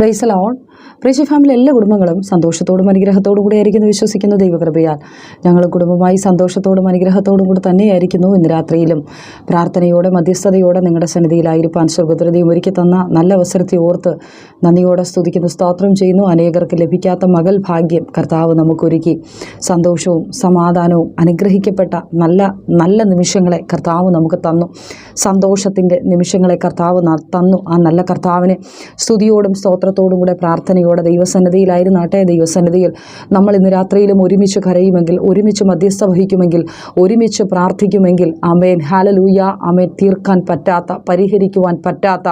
Price loan പ്രേക്ഷ family എല്ലാ കുടുംബങ്ങളും സന്തോഷത്തോടും അനുഗ്രഹത്തോടും കൂടി ആയിരിക്കുന്നു വിശ്വസിക്കുന്നു. ദൈവകൃപയാൽ ഞങ്ങൾ കുടുംബമായി സന്തോഷത്തോടും അനുഗ്രഹത്തോടും കൂടി തന്നെയായിരിക്കുന്നു. ഇന്ന് രാത്രിയിലും പ്രാർത്ഥനയോടെ മധ്യസ്ഥതയോടെ നിങ്ങളുടെ സന്നിധിയിലായിരിക്കാൻ സ്വർഗദ്രതയും ഒരുക്കി തന്ന നല്ല അവസരത്തെ ഓർത്ത് നന്ദിയോടെ സ്തുതിക്കുന്നു സ്തോത്രം ചെയ്യുന്നു. അനേകർക്ക് ലഭിക്കാത്ത മകൾ ഭാഗ്യം കർത്താവ് നമുക്കൊരുക്കി. സന്തോഷവും സമാധാനവും അനുഗ്രഹിക്കപ്പെട്ട നല്ല നല്ല നിമിഷങ്ങളെ കർത്താവ് നമുക്ക് തന്നു. സന്തോഷത്തിന്റെ നിമിഷങ്ങളെ കർത്താവ് തന്നു. ആ നല്ല കർത്താവിനെ സ്തുതിയോടും സ്തോത്രത്തോടും കൂടെ പ്രാർത്ഥനയോടെ ദൈവസന്നിധിയിലായിരുന്നാട്ടെ ദൈവസന്നിധിയിൽ നമ്മൾ ഇന്ന് രാത്രിയിലും ഒരുമിച്ച് കരയുമെങ്കിൽ ഒരുമിച്ച് മധ്യസ്ഥ വഹിക്കുമെങ്കിൽ ഒരുമിച്ച് പ്രാർത്ഥിക്കുമെങ്കിൽ ആമേൻ ഹാലലൂയ അമേൻ തീർക്കാൻ പറ്റാത്ത പരിഹരിക്കുവാൻ പറ്റാത്ത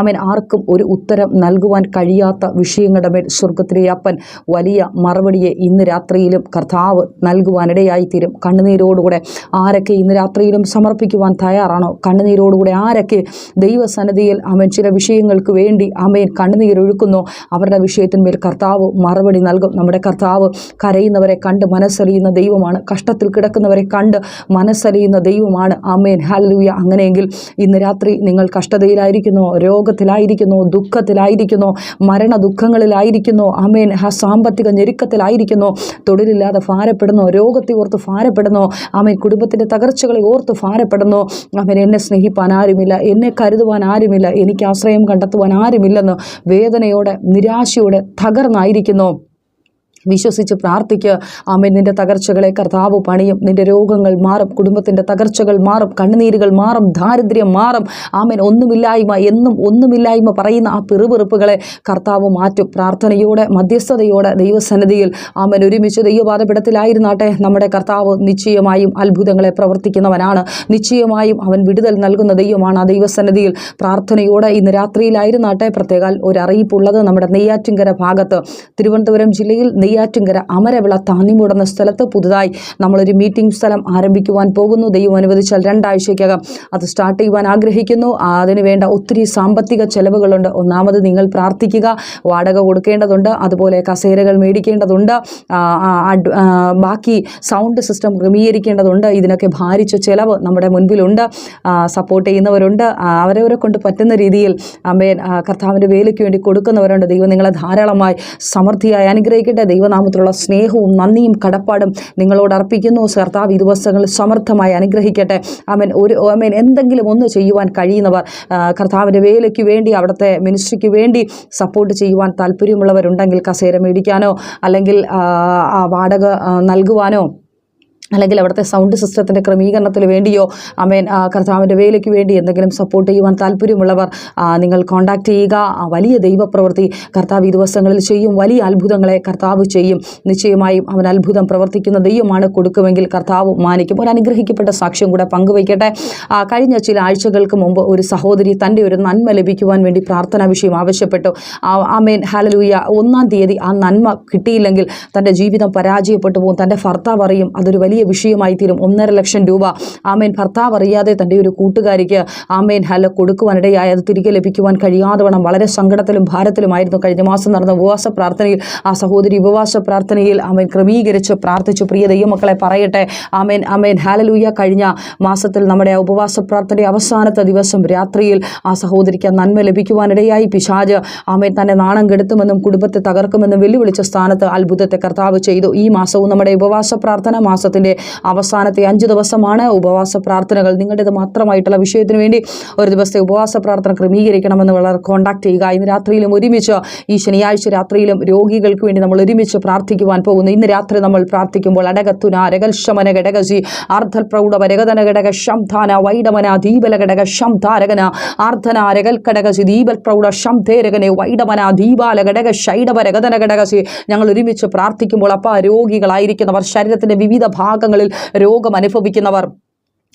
ആമേൻ ആർക്കും ഒരു ഉത്തരം നൽകുവാൻ കഴിയാത്ത വിഷയങ്ങളുടെ മേൽ സ്വർഗത്തിലെ അപ്പൻ വലിയ മറുപടിയെ ഇന്ന് രാത്രിയിലും കർത്താവ് നൽകുവാനിടയായിത്തീരും. കണ്ണുനീരോടുകൂടെ ആരൊക്കെ ഇന്ന് രാത്രിയിലും സമർപ്പിക്കുവാൻ തയ്യാറാണോ? കണ്ണുനീരോടുകൂടെ ആരൊക്കെ ദൈവസന്നിധിയിൽ അവൻ ചില വിഷയങ്ങൾക്ക് വേണ്ടി അമേൻ കണ്ണുനീരൊഴുക്കുന്നു അവരുടെ വിഷയത്തിന്മേൽ കർത്താവ് മറുപടി നൽകും. നമ്മുടെ കർത്താവ് കരയുന്നവരെ കണ്ട് മനസ്സറിയുന്ന ദൈവമാണ്. കഷ്ടത്തിൽ കിടക്കുന്നവരെ കണ്ട് മനസ്സറിയുന്ന ദൈവമാണ്. അമേൻ ഹാലലൂയ അങ്ങനെയെങ്കിൽ ഇന്ന് രാത്രി നിങ്ങൾ കഷ്ടതയിലായിരിക്കുന്നു രോഗത്തിലായിരിക്കുന്നു ദുഃഖത്തിലായിരിക്കുന്നു മരണ ദുഃഖങ്ങളിലായിരിക്കുന്നു അമേൻ ആ സാമ്പത്തിക ഞെരുക്കത്തിലായിരിക്കുന്നു. തൊഴിലില്ലാതെ ഭാരപ്പെടുന്നു രോഗത്തെ ഓർത്ത് ഭാരപ്പെടുന്നു. അമേൻ കുടുംബത്തിന്റെ തകർച്ചകളെ ഓർത്ത് ഭാരപ്പെടുന്നു. അമേൻ എന്നെ സ്നേഹിപ്പാൻ ആരുമില്ല. എന്നെ കരുതുവാൻ ആരുമില്ല. എനിക്ക് ആശ്രയം കണ്ടെത്തുവാൻ ആരുമില്ലെന്ന് വേദനയോടെ നിരാശയോടെ തകർന്നായിരിക്കുന്നു. വിശ്വസിച്ച് പ്രാർത്ഥിക്കുക. ആമേൻ. നിന്റെ തകർച്ചകളെ കർത്താവ് പണിയും. നിന്റെ രോഗങ്ങൾ മാറും. കുടുംബത്തിന്റെ തകർച്ചകൾ മാറും. കണ്ണുനീരുകൾ മാറും. ദാരിദ്ര്യം മാറും. ആമേൻ. ഒന്നുമില്ലായ്മ എന്നും ഒന്നുമില്ലായ്മ പറയുന്ന ആ പിറുപിറുപ്പുകളെ കർത്താവ് മാറ്റും. പ്രാർത്ഥനയോടെ മധ്യസ്ഥതയോടെ ദൈവസന്നിധിയിൽ ആമേൻ. ഒരുമിച്ച് ദൈവപാദപിടത്തിലായിരുന്നാട്ടെ നമ്മുടെ കർത്താവ് നിശ്ചയമായും അത്ഭുതങ്ങളെ പ്രവർത്തിക്കുന്നവനാണ്. നിശ്ചയമായും അവൻ വിടുതൽ നൽകുന്ന ദൈവമാണ് ആ ദൈവസന്നിധിയിൽ. പ്രാർത്ഥനയോടെ ഇന്ന് രാത്രിയിലായിരുന്നാട്ടെ. പ്രത്യേകാൽ ഒരു അറിയിപ്പുള്ളത് നമ്മുടെ നെയ്യാറ്റിങ്കര ഭാഗത്ത്. തിരുവനന്തപുരം ജില്ലയിൽ നെയ്യാറ്റിങ്കര അമരവിള താന്നിമൂടുന്ന സ്ഥലത്ത് പുതുതായി നമ്മളൊരു മീറ്റിംഗ് സ്ഥലം ആരംഭിക്കുവാൻ പോകുന്നു. ദൈവം അനുവദിച്ചാൽ രണ്ടാഴ്ചയ്ക്കകം അത് സ്റ്റാർട്ട് ചെയ്യുവാൻ ആഗ്രഹിക്കുന്നു. അതിനുവേണ്ട അതിന് വേണ്ട ഒത്തിരി സാമ്പത്തിക ചെലവുകളുണ്ട്. ഒന്നാമത് നിങ്ങൾ പ്രാർത്ഥിക്കുക. വാടക കൊടുക്കേണ്ടതുണ്ട്. അതുപോലെ കസേരകൾ മേടിക്കേണ്ടതുണ്ട്. ബാക്കി സൗണ്ട് സിസ്റ്റം ക്രമീകരിക്കേണ്ടതുണ്ട്. ഇതിനൊക്കെ ഭാരിച്ച ചെലവ് നമ്മുടെ മുൻപിലുണ്ട്. സപ്പോർട്ട് ചെയ്യുന്നവരുണ്ട്. അവരവരെ കൊണ്ട് പറ്റുന്ന രീതിയിൽ അമ്മയൻ കർത്താവിന്റെ വേലയ്ക്ക് വേണ്ടി കൊടുക്കുന്നവരുണ്ട്. ദൈവം നിങ്ങളെ ധാരാളമായി സമൃദ്ധിയായി അനുഗ്രഹിക്കട്ടെ. ദൈവനാമത്തിലുള്ള സ്നേഹവും നന്ദിയും കടപ്പാടും നിങ്ങളോട് അർപ്പിക്കുന്നു. കർത്താവ് ഈ ദിവസങ്ങളിൽ സമർത്ഥമായി അനുഗ്രഹിക്കട്ടെ. അമൻ ഒരു അവൻ എന്തെങ്കിലും ഒന്ന് ചെയ്യുവാൻ കഴിയുന്നവർ കർത്താവിന്റെ വേലയ്ക്ക് വേണ്ടി അവിടുത്തെ മിനിസ്ട്രിക്ക് വേണ്ടി സപ്പോർട്ട് ചെയ്യുവാൻ താല്പര്യമുള്ളവരുണ്ടെങ്കിൽ കസേര മേടിക്കാനോ അല്ലെങ്കിൽ ആ വാടക നൽകുവാനോ അല്ലെങ്കിൽ അവിടുത്തെ സൗണ്ട് സിസ്റ്റത്തിന്റെ ക്രമീകരണത്തിന് വേണ്ടിയോ അമേൻ കർത്താവിന്റെ വേലയ്ക്ക് വേണ്ടി എന്തെങ്കിലും സപ്പോർട്ട് ചെയ്യുവാൻ താല്പര്യമുള്ളവർ നിങ്ങൾ കോൺടാക്ട് ചെയ്യുക. വലിയ ദൈവപ്രവൃത്തി കർത്താവ് ഈ ദിവസങ്ങളിൽ ചെയ്യും. വലിയ അത്ഭുതങ്ങളെ കർത്താവ് ചെയ്യും. നിശ്ചയമായും അവൻ അത്ഭുതം പ്രവർത്തിക്കുന്ന ദൈവമാണ് കൊടുക്കുമെങ്കിൽ കർത്താവ് മാനിക്കും. ഒരു അനുഗ്രഹിക്കപ്പെട്ട സാക്ഷ്യം കൂടെ പങ്കുവയ്ക്കട്ടെ. കഴിഞ്ഞ ചില ആഴ്ചകൾക്ക് മുമ്പ് ഒരു സഹോദരി തന്റെ ഒരു നന്മ ലഭിക്കുവാൻ വേണ്ടി പ്രാർത്ഥനാ വിഷയം ആവശ്യപ്പെട്ടു. ആമേൻ ഹാലലൂയ ഒന്നാം തീയതി ആ നന്മ കിട്ടിയില്ലെങ്കിൽ തന്റെ ജീവിതം പരാജയപ്പെട്ടു പോകും. തന്റെ ഭർത്താവ് അറിയും അതൊരു വലിയ വിഷയമായി തീരും. ഒന്നര ലക്ഷം രൂപ ആമേൻ ഭർത്താവ് അറിയാതെ തന്റെ ഒരു കൂട്ടുകാരിക്ക് ആമേൻ ഹല കൊടുക്കുവാനിടയായി. അത് തിരികെ ലഭിക്കുവാൻ കഴിയാതെ വേണം വളരെ സങ്കടത്തിലും ഭാരത്തിലുമായിരുന്നു. കഴിഞ്ഞ മാസം നടന്ന ഉപവാസ പ്രാർത്ഥനയിൽ ആ സഹോദരി ഉപവാസ പ്രാർത്ഥനയിൽ ആമേൻ ക്രമീകരിച്ച് പ്രാർത്ഥിച്ചു. പ്രിയ ദൈവമക്കളെ പറയട്ടെ. ആമേൻ ആമേൻ. ഹാലലൂയ കഴിഞ്ഞ മാസത്തിൽ നമ്മുടെ ഉപവാസ പ്രാർത്ഥനയുടെ അവസാനത്തെ ദിവസം രാത്രിയിൽ ആ സഹോദരിക്ക് നന്മ ലഭിക്കുവാനിടയായി. പിശാജ് ആമേൻ തന്നെ നാണം കെടുത്തുമെന്നും കുടുംബത്തെ തകർക്കുമെന്നും വെല്ലുവിളിച്ച സ്ഥാനത്ത് അത്ഭുതത്തെ കർത്താവ് ചെയ്തു. ഈ മാസവും നമ്മുടെ ഉപവാസ പ്രാർത്ഥന മാസത്തിന്റെ അവസാനത്തെ അഞ്ച് ദിവസമാണ് ഉപവാസ പ്രാർത്ഥനകൾ. നിങ്ങളുടേത് മാത്രമായിട്ടുള്ള വിഷയത്തിന് വേണ്ടി ഒരു ദിവസത്തെ ഉപവാസ പ്രാർത്ഥന ക്രമീകരിക്കണമെന്ന് വളരെ കോൺടാക്ട് ചെയ്യുക. ഇന്ന് രാത്രിയിലും ഒരുമിച്ച് ഈ ശനിയാഴ്ച രാത്രിയിലും രോഗികൾക്ക് വേണ്ടി നമ്മൾ ഒരുമിച്ച് പ്രാർത്ഥിക്കുവാൻ പോകുന്നു. ഇന്ന് രാത്രി നമ്മൾ പ്രാർത്ഥിക്കുമ്പോൾ അടകത്തുന രകൽശമന ഘടകജി ആർദ്ധൽ പ്രൗഢ ഘടക ശംധാന വൈഡമന ദീപല ഘടക ശംധാരകന ആർദ്ധന രകൽ ഘടകജി ദീപൽ പ്രൗഢ ശംധേരകനെ വൈഡമന ദീപാല ഘടക ശൈഡവ രകതന ഘടകജി. ഞങ്ങൾ ഒരുമിച്ച് പ്രാർത്ഥിക്കുമ്പോൾ അപ്പ രോഗികളായിരിക്കുന്നവർ ശരീരത്തിന്റെ വിവിധ ഭാഗങ്ങളിൽ രോഗം അനുഭവിക്കുന്നവർ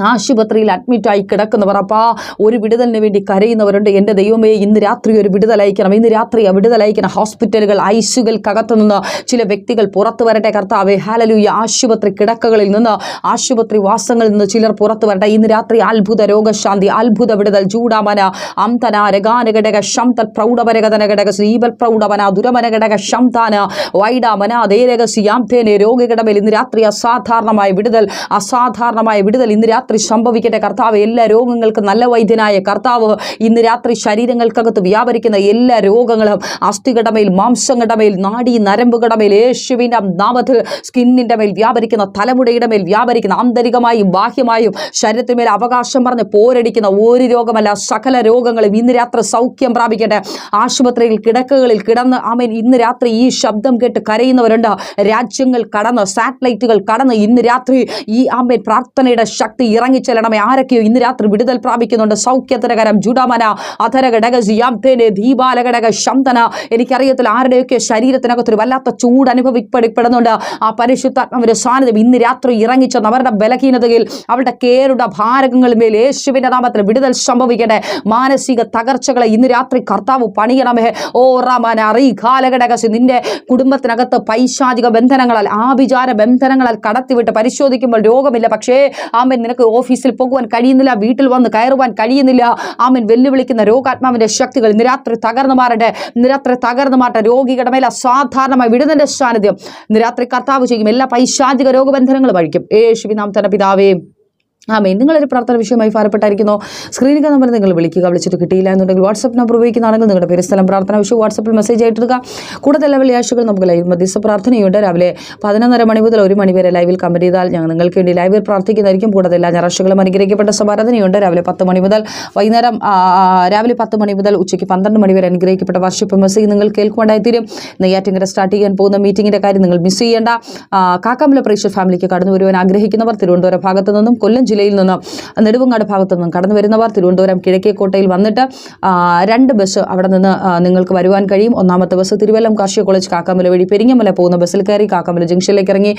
ആശുപത്രിയിൽ അഡ്മിറ്റായി കിടക്കുന്നവർ. അപ്പാ ഒരു വിടുതലിന് വേണ്ടി കരയുന്നവരുണ്ട്. എന്റെ ദൈവമേ ഇന്ന് രാത്രി ഒരു വിടുതലയക്കണം ഇന്ന് രാത്രി ആ വിടുതലയക്കണം ഹോസ്പിറ്റലുകൾ ഐസുകൾക്കകത്തു നിന്ന് ചില വ്യക്തികൾ പുറത്തു വരട്ടെ കർത്താവേ. ഹാലലൂയ ആശുപത്രി കിടക്കകളിൽ നിന്ന് ആശുപത്രി വാസങ്ങളിൽ നിന്ന് ചിലർ പുറത്തു വരട്ടെ. ഇന്ന് രാത്രി അത്ഭുത രോഗശാന്തി അത്ഭുത വിടുതൽ. ചൂടാമന അംതന രഗാനഘടക ശംതൽ പ്രൗഢപരകതന ഘടക ശ്രീബൽ പ്രൗഢമന ദുരമന ഘടക ശംതാന വൈഡാമന ദേരഗസി രഹസ്യാംതേനെ രോഗികളുടെ ഇന്ന് രാത്രി അസാധാരണമായ വിടുതൽ അസാധാരണമായ വിടുതൽ ഇന്ന് രാത്രി സംഭവിക്കട്ടെ കർത്താവ്. എല്ലാ രോഗങ്ങൾക്കും നല്ല വൈദ്യനായ കർത്താവ് ഇന്ന് രാത്രി ശരീരങ്ങൾക്കകത്ത് വ്യാപരിക്കുന്ന എല്ലാ രോഗങ്ങളും അസ്ഥിഘടമയിൽ മാംസഘടമയിൽ നാടി നരമ്പുകടമയിൽ യേശുവിന്റെ നാമത്തിൽ സ്കിന്നിന്റെ മേൽ വ്യാപരിക്കുന്ന തലമുടയുടെ മേൽ വ്യാപരിക്കുന്ന ആന്തരികമായും ബാഹ്യമായും ശരീരത്തിന്മേൽ അവകാശം പറഞ്ഞ് പോരടിക്കുന്ന ഒരു രോഗമല്ല സകല രോഗങ്ങളും ഇന്ന് രാത്രി സൗഖ്യം പ്രാപിക്കട്ടെ. ആശുപത്രിയിൽ കിടക്കുകളിൽ കിടന്ന് ആമേൻ ഇന്ന് രാത്രി ഈ ശബ്ദം കേട്ട് കരയുന്നവരുണ്ട്. രാജ്യങ്ങൾ കടന്ന് സാറ്റലൈറ്റുകൾ കടന്ന് ഇന്ന് രാത്രി ഈ ആമേൻ പ്രാർത്ഥനയുടെ ശക്തി ഇറങ്ങിച്ചെല്ലണമേ. ആരൊക്കെയോ ഇന്ന് രാത്രി വിടുതൽ പ്രാപിക്കുന്നുണ്ട്. സൗഖ്യതരകരം ജുഡമന അധരഘടക ദീപാല ദീപാലഘടക ശന്തന. എനിക്കറിയത്തില്ല ആരുടെയൊക്കെ ശരീരത്തിനകത്തൊരു വല്ലാത്ത ചൂട് അനുഭവിക്കപ്പെടുന്നുണ്ട്. ആ പരിശുദ്ധാത്മാവിന്റെ സാന്നിധ്യം ഇന്ന് രാത്രി ഇറങ്ങിച്ചെന്ന് അവരുടെ ബലഹീനതയിൽ അവരുടെ കേരുടെ ഭാരകങ്ങളിന്മേൽ യേശുവിന്റെ നാമത്തിൽ വിടുതൽ സംഭവിക്കട്ടെ. മാനസിക തകർച്ചകളെ ഇന്ന് രാത്രി കർത്താവ് പണിയണമേ. ഓ റമന അറി കാലഘടകസി നിന്റെ കുടുംബത്തിനകത്ത് പൈശാചിക ബന്ധനങ്ങളാൽ ആഭിചാര ബന്ധനങ്ങളാൽ കടത്തിവിട്ട് പരിശോധിക്കുമ്പോൾ രോഗമില്ല. പക്ഷേ ആമൻ നിനക്ക് ഓഫീസിൽ പോകുവാൻ കഴിയുന്നില്ല വീട്ടിൽ വന്ന് കയറുവാൻ കഴിയുന്നില്ല. ആമൻ. വെല്ലുവിളിക്കുന്ന രോഗാത്മാവിന്റെ ശക്തികൾ നിരാത്രി രാത്രി തകർന്നു മാറട്ടെ. നിരാത്രി രാത്രി തകർന്നു മാറട്ടെ. രോഗികളുടെ മേലെ അസാധാരണമായി വിടുന്നതിന്റെ സാന്നിധ്യം. നിരാത്രി രാത്രി കർത്താവ് ചെയ്യും. എല്ലാ പൈശാചിക രോഗബന്ധനങ്ങളും അഴിക്കും. യേശുവിനാം തന്നെ പിതാവേ. ആമേ നിങ്ങളൊരു പ്രാർത്ഥന വിഷയമായി ഭാരപ്പെട്ടായിരിക്കുന്നു. സ്ക്രീനിൽ നമ്പർ നിങ്ങൾ വിളിക്കുക. വിളിച്ചിട്ട് കിട്ടിയില്ല എന്നുണ്ടെങ്കിൽ വാട്സപ്പ് നമ്പർ ഉപയോഗിക്കുന്നതാണെങ്കിൽ നിങ്ങളുടെ പേര് സ്ഥലം പ്രാർത്ഥന വിഷയം വാട്സപ്പിൽ മെസ്സേജ് ആയിട്ടിടുക കൂടുതൽ എല്ലാ വെള്ളിയാഴ്ചകൾ നമുക്ക് ലൈവ് മധ്യസ്ഥ പ്രാർത്ഥനയുണ്ട്. രാവിലെ പതിനൊന്നര മണി മുതൽ ഒരു മണി വരെ ലൈവിൽ കമന്റ് ചെയ്താൽ ഞങ്ങൾ നിങ്ങൾക്ക് വേണ്ടി ലൈവിൽ പ്രാർത്ഥിക്കുന്നതായിരിക്കും. കൂടാതെ എല്ലാ ഞായറാഴ്ചകളും അനുഗ്രഹിക്കപ്പെട്ട സമാരാധനയുണ്ട് രാവിലെ പത്ത് മണി മുതൽ വൈകുന്നേരം രാവിലെ പത്ത് മണി മുതൽ ഉച്ചയ്ക്ക് പന്ത്രണ്ട് മണി വരെ അനുഗ്രഹിക്കപ്പെട്ട വർഷിപ്പ് മെസ്സേജ് നിങ്ങൾ കേൾക്കുവാണ്ടായിത്തീരും നെയ്യാറ്റിങ്കര സ്റ്റാർട്ട് ചെയ്യാൻ പോകുന്ന മീറ്റിങ്ങിന്റെ കാര്യം നിങ്ങൾ മിസ് ചെയ്യേണ്ട. കാക്കാമല പ്രേക്ഷ ഫാമിലിക്ക് കടന്നു വരുവാൻ ആഗ്രഹിക്കുന്നവർ തിരുവനന്തപുരം ഭാഗത്തു നിന്നും കൊല്ലം ജില്ലയിൽ നിന്നും നെടുവങ്ങാട് ഭാഗത്തു നിന്നും കടന്നു വരുന്നവർ തിരുവനന്തപുരം കിഴക്കേക്കോട്ടയിൽ വന്നിട്ട് രണ്ട് ബസ് അവിടെ നിന്ന് നിങ്ങൾക്ക് വരുവാൻ കഴിയും. ഒന്നാമത്തെ ബസ് തിരുവല്ലം കാർഷിക കോളേജ് കാക്കാമല വഴി പെരിങ്ങമല പോകുന്ന ബസ്സിൽ കയറി കാക്കാമല ജംഗ്ഷനിലേക്ക് ഇറങ്ങി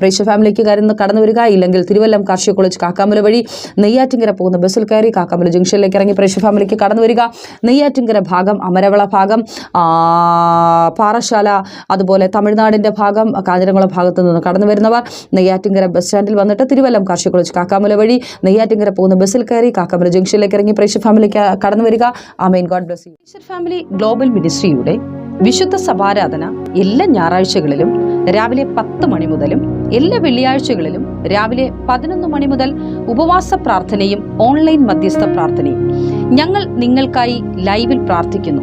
പ്രേക്ഷ ഫാമിലിക്ക് കയറുന്ന കടന്നു വരിക. ഇല്ലെങ്കിൽ തിരുവല്ലം കാർഷിക കോളേജ് കാക്കാമല വഴി നെയ്യാറ്റിങ്കര പോകുന്ന ബസ്സിൽ കയറി കാക്കാമല ജംഗ്ഷനിലേക്ക് ഇറങ്ങി പ്രേക്ഷക ഫാമിലിക്ക് കടന്നു വരിക. നെയ്യാറ്റിങ്കര ഭാഗം അമരവള ഭാഗം പാറശാല അതുപോലെ തമിഴ്നാടിന്റെ ഭാഗം കാഞ്ഞിരംകുളം ഭാഗത്തു നിന്ന് കടന്നു വരുന്നവർ നെയ്യാറ്റിങ്കര ബസ് സ്റ്റാൻഡിൽ വന്നിട്ട് തിരുവല്ലം കാർഷിക കോളേജ് കാക്കാമല വഴി നെയ്യാറ്റിങ്കര പോകുന്ന ബസ്സിൽ കയറി കാക്കാമല ജംഗ്ഷനിലേക്ക് ഇറങ്ങി പ്രേക്ഷക ഫാമിലിക്ക് കടന്നു വരിക. Amen God bless you. Family global മിനിസ്ട്രിയുടെ വിശുദ്ധ സഭാരാധന എല്ലാ ഞായറാഴ്ചകളിലും രാവിലെ പത്ത് മണി മുതലും എല്ലാ വെള്ളിയാഴ്ചകളിലും രാവിലെ പതിനൊന്ന് മണി മുതൽ ഉപവാസ പ്രാർത്ഥനയും ഓൺലൈൻ മധ്യസ്ഥ പ്രാർത്ഥനയും ഞങ്ങൾ നിങ്ങൾക്കായി ലൈവിൽ പ്രാർത്ഥിക്കുന്നു.